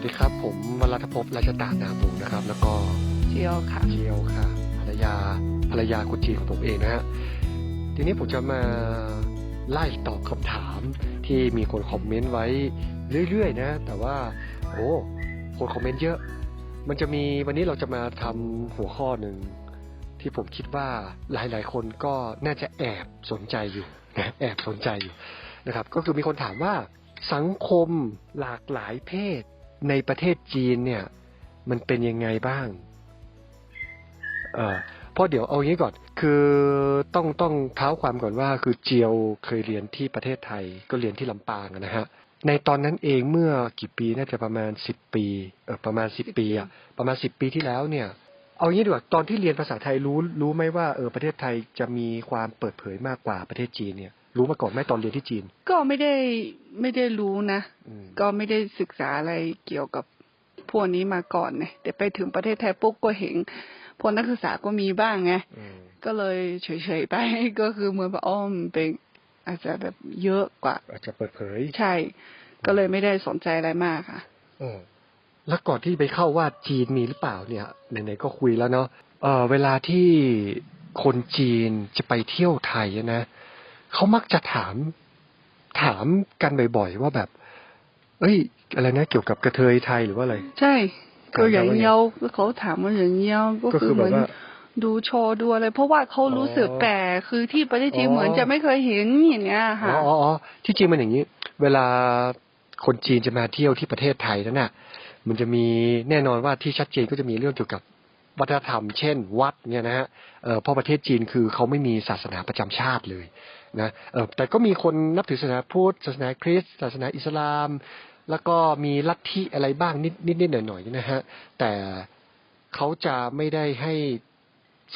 วัสดีครับ ผมวรัตภพราชตานามวงศ์นะครับ แล้วก็เจียวค่ะเจียวค่ะภรรยาภรรยาคนจีนของผมเองนะฮะทีนี้ผมจะมาไล่ตอบคำถามที่มีคนคอมเมนต์ไว้เรื่อยๆ นะ แต่ว่าโอ้คนคอมเมนต์เยอะ มันจะมีวันนี้เราจะมาทำหัวข้อหนึ่งที่ผมคิดว่าหลายๆ คนก็น่าจะแอบสนใจอยู่นะแอบสนใจอยู่นะครับ ก็คือมีคนถามว่าสังคมหลากหลายเพศ ในประเทศจีนเนี่ย มันเป็นยังไงบ้าง เอ่อเพราะเดี๋ยวเอางี้ก่อน คือต้องต้องเท้าความก่อนว่า คือเจียวเคยเรียนที่ประเทศไทย ก็เรียนที่ลำปางอะนะฮะ ในตอนนั้นเองเมื่อกี่ปีน่าจะประมาณสิบปีเออประมาณสิบปีอะประมาณสิบปีที่แล้วเนี่ยเอางี้ดีกว่าตอนที่เรียนภาษาไทยรู้รู้ไหมว่าเออประเทศไทยจะมีความเปิดเผยมากกว่าประเทศจีนเนี่ย รู้มาก่อนไหมตอนเรียนที่จีน ก็ไม่ได้ไม่ได้รู้นะอืมก็ไม่ได้ศึกษาอะไรเกี่ยวกับพวกนี้มาก่อนเนี่ยแต่ไปถึงประเทศไทยปุ๊บก็เห็นพวกนักศึกษาก็มีบ้างไงอืมก็เลยเฉยๆไปก็คือเหมือนว่าอ้อมนเป็นอาจจะแบบเยอะกว่า อาจจะเปิดเผย ใช่ ก็เลยไม่ได้สนใจอะไรมากค่ะเออแล้วก่อนที่ไปเข้าว่าจีนมีหรือเปล่าเนี่ยไหนๆก็คุยแล้วเนาะเออเวลาที่คนจีนจะไปเที่ยวไทยอะนะ เขามักจะถาม ถามกันบ่อยๆว่าแบบ เอ้ย อะไรนะเกี่ยวกับกระเทยไทยหรือว่าอะไร ใช่ก็ถามเหรินว่าไงเยาก็เขาถามว่าเหรินเยาก็ก็คืคืออเหแบมือบนว่าดูโชว์ดูอะไรเพราะว่าเขารู้สึกอ๋อแปลกคือที่ประเทศจีนอ๋อเหมือนจะไม่เคยเห็นอย่างเงี้ยอ๋ค่ะออ๋ออ๋อที่จริงมันอย่างนี้ เวลาคนจีนจะมาเที่ยวที่ประเทศไทยนั่นน่ะ มันจะมีแน่นอนว่าที่ชัดเจนก็จะมีเรื่องเกี่ยวกับวัฒนธรรม เช่น วัดเนี่ยนะฮะเอ่อเพราะประเทศจีนคือเขาไม่มีศาสนาประจำชาติเลย นะเออแต่ก็มีคนนับถือศาสนาพุทธศาสนาคริสต์ศาสนาอิสลาม แล้วก็มีลัทธิอะไรบ้างนิดนิดนิดหน่อยหน่อยๆนะฮะแต่เขาจะไม่ได้ให้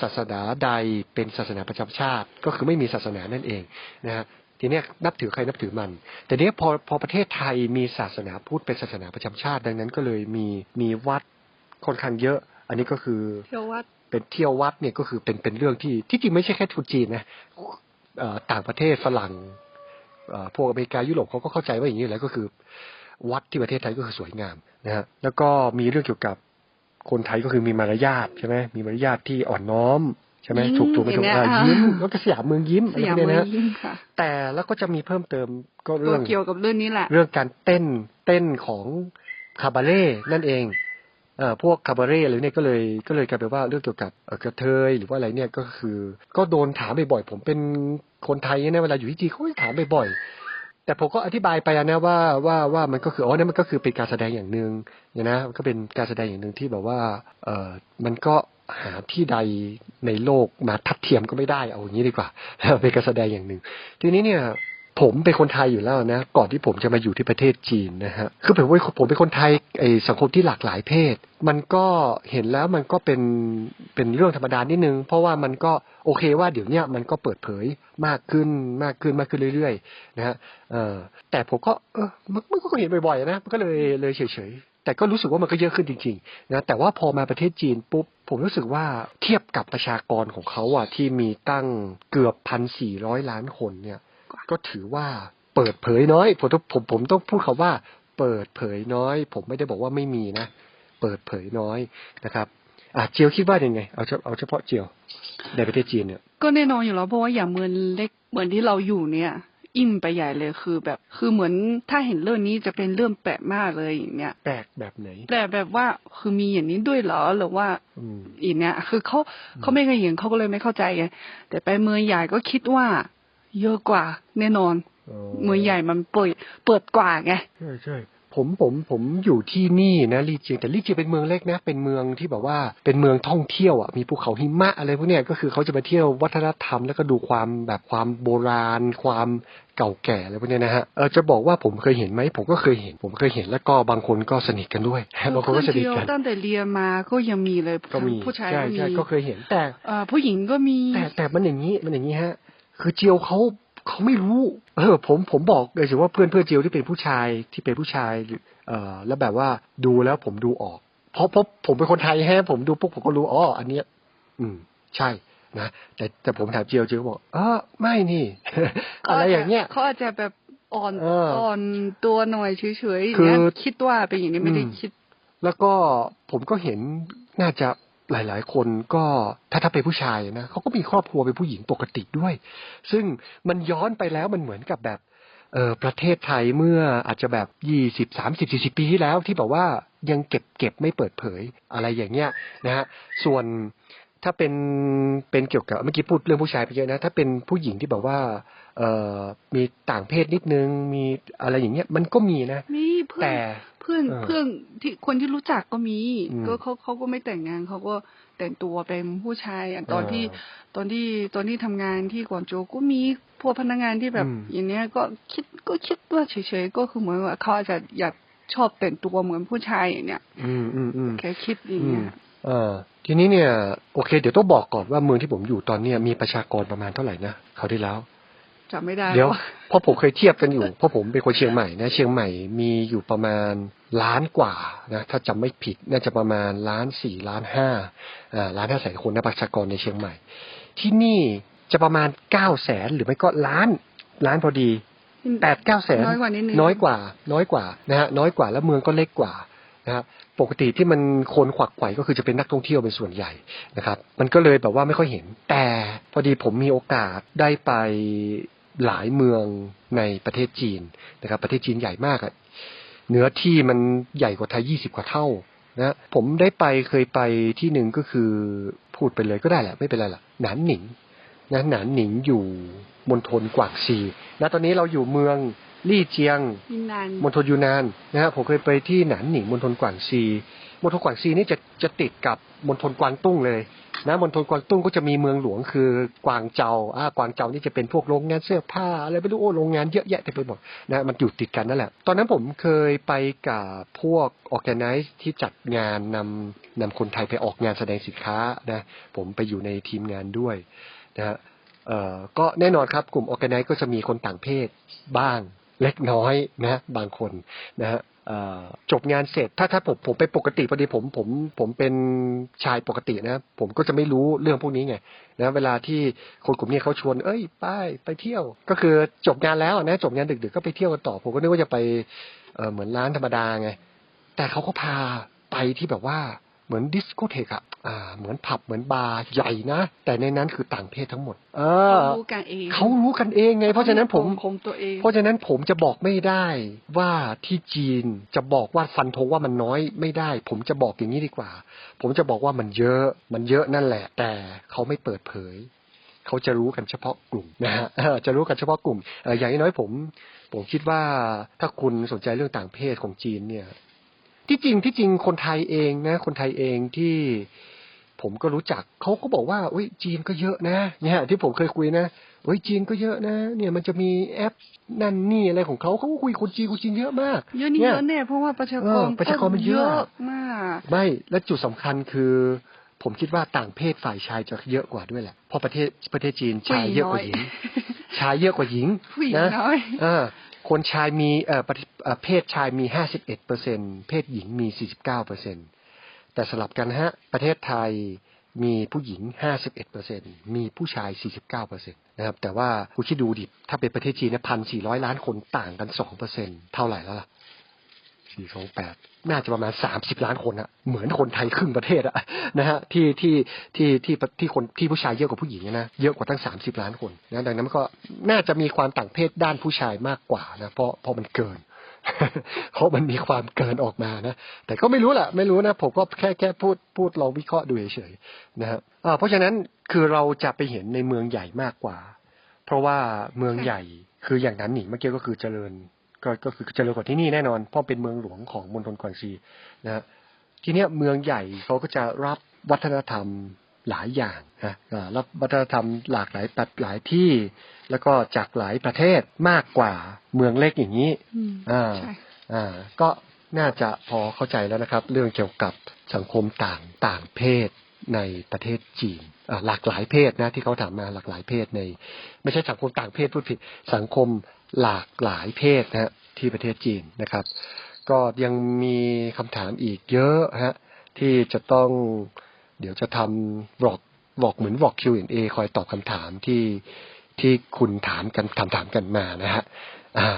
ศาสนาใดเป็นศาสนาประจำชาติ ก็คือไม่มีศาสนานั่นเองนะฮะทีเนี้ยนับถือใครนับถือมัน แต่เนี้ยพอพอประเทศไทยมีศาสนาพุทธเป็นศาสนาประจำชาติ ดังนั้นก็เลยมีมีวัดค่อนข้างเยอะ อันนี้ก็คือเที่ยววัดเป็นเที่ยววัดเนี่ยก็คือเป็นเป็นเรื่องที่ที่จริงไม่ใช่แค่ทุนจีนนะเอ่อ ต่างประเทศฝรั่งเอ่อพวกอเมริกายุโรปเขาก็เข้าใจว่าอย่างนี้แหละก็คือ วัดที่ประเทศไทยก็คือสวยงามนะฮะแล้วก็มีเรื่องเกี่ยวกับคนไทยก็คือมีมารยาทใช่ไหมมีมารยาทที่อ่อนน้อมใช่ไหมยิ้มถูกถูกไหมอย่างถูกเงี้ยอ่าค่ะยิ้มแล้วก็สยามเมืองยิ้มสอะไรยามพวกเมืนี้องนะยิ้มค่ะแต่แล้วก็จะมีเพิ่มเติมก็ก็เรื่องเกี่ยวกับเรื่องนี้แหละ เรื่องการเต้นเต้นของคาบาเล่นั่นเองเอ่อ พวกคาบาเร่อะไรเนี่ยก็เลยก็เลยกลายเป็นว่าเรื่องเกี่ยวกับกระเทยหรือว่าอะไรเนี่ยก็คือ ก็โดนถามบ่อยๆผมเป็นคนไทยเนี่ยเวลาอยู่ที่จีนเขาถามบ่อยๆแต่ผมก็อธิบายไปนะว่าว่าว่ามันก็คืออ๋อนั่นมันก็คือเป็นการแสดงอย่างหนึ่งเนี่ยนะมันก็เป็นการแสดงอย่างหนึ่งที่แบบว่าเออมันก็หาที่ใดในโลกมาทัดเทียมก็ไม่ได้เอาอย่างนี้ดีกว่าเป็นการแสดงอย่างหนึ่งทีนี้เนี่ย ผมเป็นคนไทยอยู่แล้วนะ ก่อนที่ผมจะมาอยู่ที่ประเทศจีนนะฮะคือผมเป็นผมเป็นคนไทยไอสังคมที่หลากหลายเพศ มันก็เห็นแล้วมันก็เป็นเป็นเรื่องธรรมดานิดนึง เพราะว่ามันก็โอเคว่าเดี๋ยวนี้มันก็เปิดเผยมากขึ้นมากขึ้นมากขึ้นเรื่อยๆนะฮะเออแต่ผมก็เออมันมันก็เห็นบ่อยๆนะมันก็เลยเลยเฉยๆแต่ก็รู้สึกว่ามันก็เยอะขึ้นจริงๆนะแต่ว่าพอมาประเทศจีนปุ๊บผมรู้สึกว่าเทียบกับประชากรของเขาอะที่มีตั้งเกือบพันสี่ร้อยล้านคนเนี่ย ก็ถือว่าเปิดเผยน้อยผมต้องผมผมต้องพูดคาว่า เปิดเผยน้อย ผมไม่ได้บอกว่าไม่มีนะเปิดเผยน้อยนะครับอะเจียวคิดว่ายังไงเอาเฉเอาเฉพาะเจียวในประเทศจีนเนี่ย ก็แน่นอนอยู่แล้วเพราะว่าอย่างเมืองเล็กเหมือนที่เราอยู่เนี่ยอิ่มไปใหญ่เลยคือแบบ คือเหมือนถ้าเห็นเรื่องนี้จะเป็นเรื่องแปลกมากเลยอย่างเนี้ยแปลกแบบไหนแต่แบบว่าคือมีอย่างนี้ด้วยเหรอหรือว่าอืมอีกเนี้ยคือเขาเขาไม่เคยเห็นเขาก็เลยไม่เข้าใจไงแต่ไปเมืองใหญ่ก็คิดว่า เยอะกว่า แน่นอนเมืองใหญ่มันเปิดเปิดกว่าไงใช่ใช่ผมผมผมอยู่ที่นี่นะลี่เจียงแต่ลี่เจียงเป็นเมืองเล็กนะ เป็นเมืองที่แบบว่าเป็นเมืองท่องเที่ยวอะมีภูเขาหิมะอะไรพวกเนี้ยก็คือเขาจะมาเที่ยววัฒนธรรมแล้วก็ดูความแบบความโบราณ ความเก่าแก่อะไรพวกเนี้ยนะฮะเออจะบอกว่าผมเคยเห็นไหมผมก็เคยเห็น ผมเคยเห็นแล้วก็บางคนก็สนิทกันด้วยบางคนก็สนิทเที่ยวกันตั้งแต่เรียนมาก็ยังมีเลยก็มีผู้ชายใช่ก็มีใช่ก็เคยเห็นแต่เอ่อผู้หญิงก็มีแต่แต่มันอย่างนี้มันอย่างนี้ฮะ คือเจียวเขาเขาไม่รู้ เออ ผมผมบอกเลยสิว่าเพื่อนเพื่อนเจียวที่เป็นผู้ชายที่เป็นผู้ชายหรือเอ่อแล้วแบบว่าดูแล้วผมดูออก เพราะเพราะผมเป็นคนไทยแฮะผมดูปุ๊บผมก็รู้อ๋ออันเนี้ย อืม ใช่นะแต่แต่ผมถามเจียวเจียวก็บอกเออไม่นี่อะไรอย่างเงี้ยเขาอาจจะแบบอ่อนเอออ่อ่อนตัวหน่อยเฉยๆอย่างคือเงี้ยคิดว่าเป็นอย่างนี้ไม่ได้อืมคิด แล้วก็ผมก็เห็นน่าจะ หลาย ๆ คนก็ถ้าถ้าเป็นผู้ชายนะเขาก็มีครอบครัวเป็นผู้หญิงปกติด้วย ซึ่งมันย้อนไปแล้วมันเหมือนกับแบบเออประเทศไทยเมื่ออาจจะแบบยี่สิบสามสิบสี่สิบปีที่แล้วที่แบบว่ายังเก็บเก็บไม่เปิดเผยอะไรอย่างเงี้ยนะฮะส่วนถ้าเป็นเป็นเกี่ยวกับเมื่อกี้พูดเรื่องผู้ชายไปเยอะนะ ถ้าเป็นผู้หญิงที่แบบว่า เอ่อมีต่างเพศนิดนึงมีอะไรอย่างเงี้ยมันก็มีนะมีเพื่อนแต่ เพื่อนเออเพื่อนที่คนที่รู้จักก็มีอืมก็เขาเขาก็ไม่แต่งงานเขาก็แต่งตัวเป็นผู้ชายอะตอนเออที่ตอนที่ตอนที่ทำงานที่กวางโจวก็มีพวกพนักงานที่แบบอืมอย่างเนี้ยก็คิดก็คิดว่าเฉยๆก็คือเหมือนว่าเขาอาจจะอยากชอบแต่งตัวเหมือนผู้ชายอย่างเนี้ยอืมอืมอืมแค่คิดอย่างอืเงี้มยเออทีนี้เนี่ย โอเค เดี๋ยวต้องบอกก่อนว่าเมืองที่ผมอยู่ตอนเนี้ยมีประชากรประมาณเท่าไหร่นะเขาวที่แล้ว จำไม่ได้เดี๋ยวหรอเพราะผมเคยเทียบกันอยู่เพราะผมเป็นคนเชียงใหม่นะเชียงใหม่มีอยู่ประมาณล้านกว่านะถ้าจำไม่ผิดน่าจะประมาณล้านสี่ล้านห้าอ่าล้านห้าแสนคนนะประชากรในเชียงใหม่ ที่นี่จะประมาณเก้าแสนหรือไม่ก็ล้านล้านพอดีแปดเก้าแสนน้อยกว่านิดนึงน้อยกว่า น้อยกว่านะฮะน้อยกว่าแล้วเมืองก็เล็กกว่านะฮะปกติที่มันคนขวักไขว่ก็คือจะเป็นนักท่องเที่ยวเป็นส่วนใหญ่นะครับ มันก็เลยแบบว่าไม่ค่อยเห็น แต่พอดีผมมีโอกาสได้ไป หลายเมืองในประเทศจีนนะครับ ประเทศจีนใหญ่มากอะเนื้อที่มันใหญ่กว่าไทยยี่สิบกว่าเท่านะผมได้ไปเคยไปที่หนึ่งก็คือพูดไปเลยก็ได้แหละไม่เป็นไรหรอกหนานหนิงนะหนานหนิงอยู่มณฑลกวางซีนะตอนนี้เราอยู่เมืองลี่เจียงมินนานมณฑลยูนานนะฮะผมเคยไปที่หนานหนิงมณฑลกวางซี มณฑลกวางซีนี่จะจะติดกับมณฑลกวางตุ้งเลยนะมณฑลกวางตุ้งก็จะมีเมืองหลวงคือกวางเจาอ่ากวางเจานี่จะเป็นพวกโรงงานเสื้อผ้าอะไรไม่รู้โอ้โรงงานเยอะแยะเต็มไปหมดนะมันอยู่ติดกันนั่นแหละ ตอนนั้นผมเคยไปกับพวกออแกไนซ์ที่จัดงานนำนำคนไทยไปออกงานแสดงสินค้านะผมไปอยู่ในทีมงานด้วยนะฮะเอ่อก็แน่นอนครับกลุ่มออแกไนซ์ก็จะมีคนต่างเพศบ้างเล็กน้อยนะบางคนนะฮะ จบงานเสร็จ ถ้าถ้าผมผมไปปกติพอดีผมผมผมเป็นชายปกตินะ ผมก็จะไม่รู้เรื่องพวกนี้ไงนะเวลาที่คนกลุ่มนี้เขาชวน เอ้ยไปไปเที่ยว ก็คือจบงานแล้วนะจบงานดึกๆก็ไปเที่ยวกันต่อ ผมก็นึกว่าจะไปเเหมือนร้านธรรมดาไง แต่เขาก็พาไปที่แบบว่า เหมือนดิสโกเทกอะอ่า เหมือนผับเหมือนบาร์ใหญ่นะ แต่ในนั้นคือต่างเพศทั้งหมด เออเขารู้กันเองเขารู้กันเองไง เพราะฉะนั้นผมคมตัวเอง เพราะฉะนั้นผมจะบอกไม่ได้ว่าที่จีนจะบอกว่าฟันธงว่ามันน้อยไม่ได้ ผมจะบอกอย่างนี้ดีกว่า ผมจะบอกว่ามันเยอะมันเยอะนั่นแหละ แต่เขาไม่เปิดเผยเขาจะรู้กันเฉพาะกลุ่มนะฮะเออจะรู้กันเฉพาะกลุ่มเอออย่างน้อยผม ผมคิดว่าถ้าคุณสนใจเรื่องต่างเพศของจีนเนี่ย ที่จริงที่จริงคนไทยเองนะ คนไทยเองที่ผมก็รู้จักเขาก็บอกว่าอุ้ยจีนก็เยอะนะ เนี่ย ที่ผมเคยคุยนะเฮ้ยจีนก็เยอะนะ เนี่ยมันจะมีแอปนั่นนี่อะไรของเขาเขาก็คุยคนจีนคนจีนเยอะมากเยอะนี่เนี่ยเยอะแน่เพราะว่าประชากเอรอประชากรมันเยอะมากไม่และจุดสำคัญคือ ผมคิดว่าต่างเพศฝ่ายชายจะเยอะกว่าด้วยแหละเพราะประเทศประเทศจีนชายเยอะกว่าหญิงชายเยอะกว่าหญิงผู้หญิงนะน้อยเออ คนชายมีเอ่อเพศชายมีห้าสิบเอ็ดเปอร์เซ็นเพศหญิงมีสี่สิบเก้าเปอร์เซ็นแต่สลับกันฮะ ประเทศไทยมีผู้หญิงห้าสิบเอ็ดเปอร์เซ็นมีผู้ชายสี่สิบเก้าเปอร์เซ็นตนะครับ แต่ว่าคุณคิดดูดิ ถ้าเป็นประเทศจีนนะพันสี่ร้อยล้านคนต่างกันสองเปอร์เซ็นเท่าไหร่แล้วล่ะ สี่สองแปดน่าจะประมาณสามสิบล้านคนอะเหมือนคนไทยครึ่งประเทศอะนะฮะที่ที่ที่ที่ที่คนที่ผู้ชายเยอะกว่าผู้หญิงนะเยอะกว่าตั้งสามสิบล้านคนนะดังนั้นก็น่าจะมีความต่างเพศด้านผู้ชายมากกว่านะเพราะเพราะมันเกินเพราะมันมีความเกินออกมานะแต่ก็ไม่รู้แหละไม่รู้นะผมก็แค่แค่พูดพูดลองวิเคราะห์ดูเฉยๆนะฮะเพราะฉะนั้นคือเราจะไปเห็นในเมืองใหญ่มากกว่า เพราะว่าเมืองใหญ่คืออย่างนั้นหนิเมื่อกี้ก็คือเจริญ ก็ก็คือเจริญกว่าที่นี่แน่นอน เพราะเป็นเมืองหลวงของมณฑลกวางซีนะฮะทีเนี้ยเมืองใหญ่เขาก็จะรับวัฒนธรรมหลายอย่างนะอ่ารับวัฒนธรรมหลากหลายปัดหลายที่ แล้วก็จากหลายประเทศมากกว่าเมืองเล็กอย่างนี้อืมอ่าใช่อ่าก็น่าจะพอเข้าใจแล้วนะครับ เรื่องเกี่ยวกับสังคมต่างต่างเพศในประเทศจีนอ่าหลากหลายเพศนะที่เขาถามมาหลากหลายเพศใน ไม่ใช่สังคมต่างเพศพูดผิดสังคม หลากหลายเพศนะฮะที่ประเทศจีนนะครับ ก็ยังมีคำถามอีกเยอะฮะที่จะต้องเดี๋ยวจะทำบอกบอกเหมือนบอก Q&A คอยตอบคำถามที่ที่คุณถามกันถามถามกันมานะฮะอ่า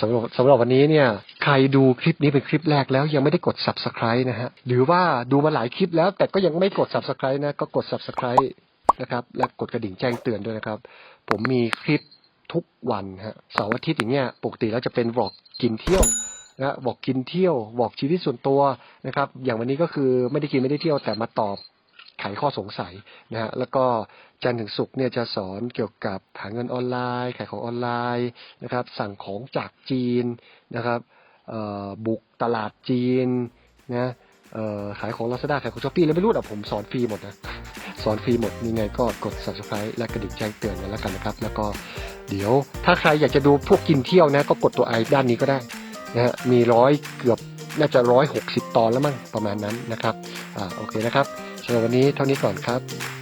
สำหรับสำหรับวันนี้เนี่ย ใครดูคลิปนี้เป็นคลิปแรกแล้วยังไม่ได้กด subscribe นะฮะ หรือว่าดูมาหลายคลิปแล้ว แต่ก็ยังไม่กด subscribe นะ ก็กด subscribe นะครับ และกดกระดิ่งแจ้งเตือนด้วยนะครับ ผมมีคลิป ทุกวันฮะเสาร์อาทิตย์อย่างเงี้ยปกติแล้วจะเป็นวอกกินเที่ยวนะบอกกินเที่ยวบอกชีวิตส่วนตัวนะครับ อย่างวันนี้ก็คือไม่ได้กินไม่ได้เที่ยวแต่มาตอบไขข้อสงสัยนะฮะแล้วก็จันถึงศุกร์เนี่ยจะสอนเกี่ยวกับหาเงินออนไลน์ ขายของออนไลน์นะครับ สั่งของจากจีนนะครับบุกตลาดจีนนะขายของลาซาด้าขายของช้อปปี้แล้วไม่รู้อะผมสอนฟรีหมดนะ สอนฟรีหมดยังไงก็กด subscribe และกระดิ่งแจ้งเตือนกันแล้วกันนะครับ แล้วก็เดี๋ยวถ้าใครอยากจะดูพวกกินเที่ยวนะ ก็กดตัวไอด้านนี้ก็ได้นะฮะมีร้อยเกือบน่าจะร้อยหกสิบตอนแล้วมั้งประมาณนั้นนะครับอ่าโอเคนะครับสำหรับวันนี้เท่านี้ก่อนครับสวัสดีครับ